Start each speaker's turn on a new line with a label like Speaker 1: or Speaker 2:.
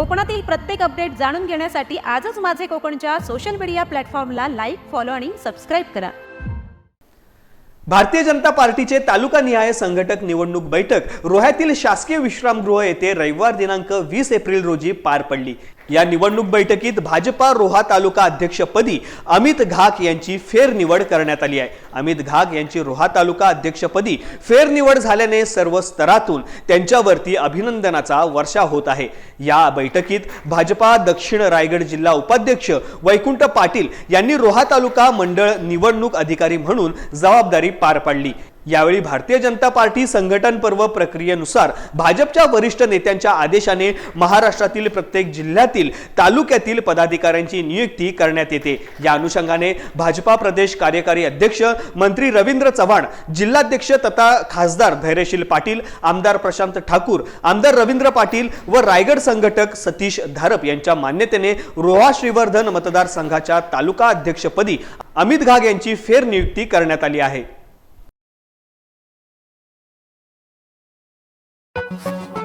Speaker 1: कोकणातील प्रत्येक अपडेट जाणून घेण्यासाठी आजच माझे कोकणच्या सोशल मीडिया प्लॅटफॉर्मला लाईक फॉलो आणि सबस्क्राईब करा.
Speaker 2: भारतीय जनता पार्टीचे तालुकानिहाय संघटक निवडणूक बैठक. रोह्यातील शासकीय विश्रामगृह येथे रविवार दिनांक वीस एप्रिल रोजी पार पडली. या निवडणूक बैठकीत भाजपा रोहा तालुका अध्यक्षपदी अमित घाक यांची फेरनिवड करण्यात आली आहे. अमित घाक यांची रोहा तालुका अध्यक्षपदी फेरनिवड झाल्याने सर्व स्तरातून त्यांच्यावरती अभिनंदनाचा वर्षा होत आहे. या बैठकीत भाजपा दक्षिण रायगड जिल्हा उपाध्यक्ष वैकुंठ पाटील यांनी रोहा तालुका मंडळ निवडणूक अधिकारी म्हणून जबाबदारी पार पाडली. यावेळी भारतीय जनता पार्टी संघटन पर्व प्रक्रियेनुसार भाजपच्या वरिष्ठ नेत्यांच्या आदेशाने महाराष्ट्रातील प्रत्येक जिल्ह्यातील तालुक्यातील पदाधिकाऱ्यांची नियुक्ती करण्यात येते. या अनुषंगाने भाजपा प्रदेश कार्यकारी अध्यक्ष मंत्री रवींद्र चव्हाण जिल्हाध्यक्ष तथा खासदार धैर्यशील पाटील आमदार प्रशांत ठाकूर आमदार रवींद्र पाटील व रायगड संघटक सतीश धारप यांच्या मान्यतेने रोहा श्रीवर्धन मतदारसंघाच्या तालुका अध्यक्षपदी अमित घाग यांची फेरनियुक्ती करण्यात आली आहे. Thank you.